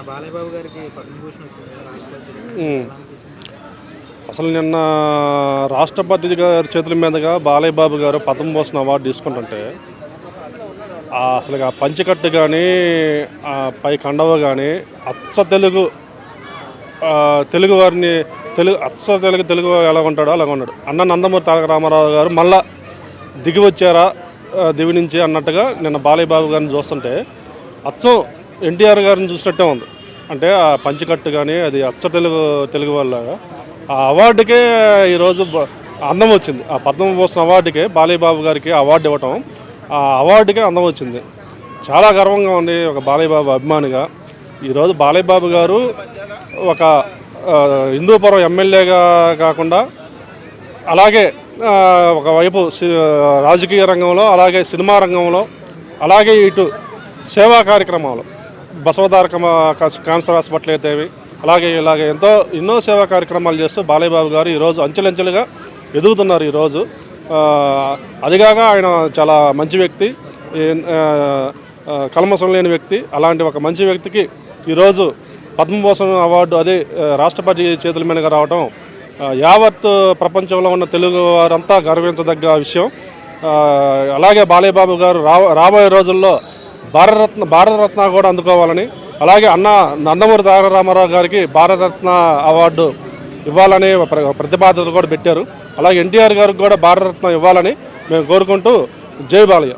మన గారికి పద్మభూషణ్. అసలు నిన్న రాష్ట్రపతి గారి చేతుల మీదుగా బాలయ్య బాబు గారు పద్మభూషణ్ అవార్డు తీసుకుంటుంటే అసలు ఆ పంచకట్టు కానీ ఆ పై కండవ కానీ అచ్చ తెలుగు తెలుగు వారిని తెలుగు అచ్చ తెలుగు తెలుగు ఎలా ఉంటాడో అలాగ ఉన్నాడు. అన్న నందమూరి తారక రామారావు గారు మళ్ళా దిగి వచ్చారా దివి నుంచి అన్నట్టుగా నిన్న బాలయ్య బాబు గారిని చూస్తుంటే అచ్చం ఎన్టీఆర్ గారిని చూసినట్టే ఉంది. అంటే ఆ పంచికట్టు కానీ అది అచ్చ తెలుగు తెలుగు వాళ్ళగా ఆ అవార్డుకే ఈరోజు అందం వచ్చింది. ఆ పద్మభూషణ్ అవార్డుకే బాలయ్య బాబు గారికి అవార్డు ఇవ్వటం ఆ అవార్డుకే అందం వచ్చింది. చాలా గర్వంగా ఉంది ఒక బాలయ్య బాబు అభిమానిగా. ఈరోజు బాలయ్య బాబు గారు ఒక హిందూపురం ఎమ్మెల్యేగా కాకుండా అలాగే ఒకవైపు రాజకీయ రంగంలో అలాగే సినిమా రంగంలో అలాగే ఇటు సేవా కార్యక్రమాలు. బసవతారక క్యాన్సర్ హాస్పిటల్ అయితేవి అలాగే ఇలాగే ఎంతో ఎన్నో సేవా కార్యక్రమాలు చేస్తూ బాలయ్యబాబు గారు ఈరోజు అంచెలంచెలుగా ఎదుగుతున్నారు ఈరోజు. అదిగాక ఆయన చాలా మంచి వ్యక్తి ఏ- కల్మసం లేని వ్యక్తి అలాంటి ఒక మంచి వ్యక్తికి ఈరోజు పద్మభూషణ్ అవార్డు అదే రాష్ట్రపతి చేతుల మీదుగా రావడం యావత్ ప్రపంచంలో ఉన్న తెలుగు వారంతా గర్వించదగ్గ విషయం. అలాగే బాలయ్యబాబు గారు రాబోయే రోజుల్లో భారతరత్న భారతరత్న కూడా అందుకోవాలని. అలాగే అన్న నందమూరి తారక రామారావు గారికి భారతరత్న అవార్డు ఇవ్వాలని ప్ర- ప్రతిపాదన కూడా పెట్టారు. అలాగే ఎన్టీఆర్ గారికి కూడా భారతరత్న ఇవ్వాలని మేము కోరుకుంటూ జై బాలయ్య.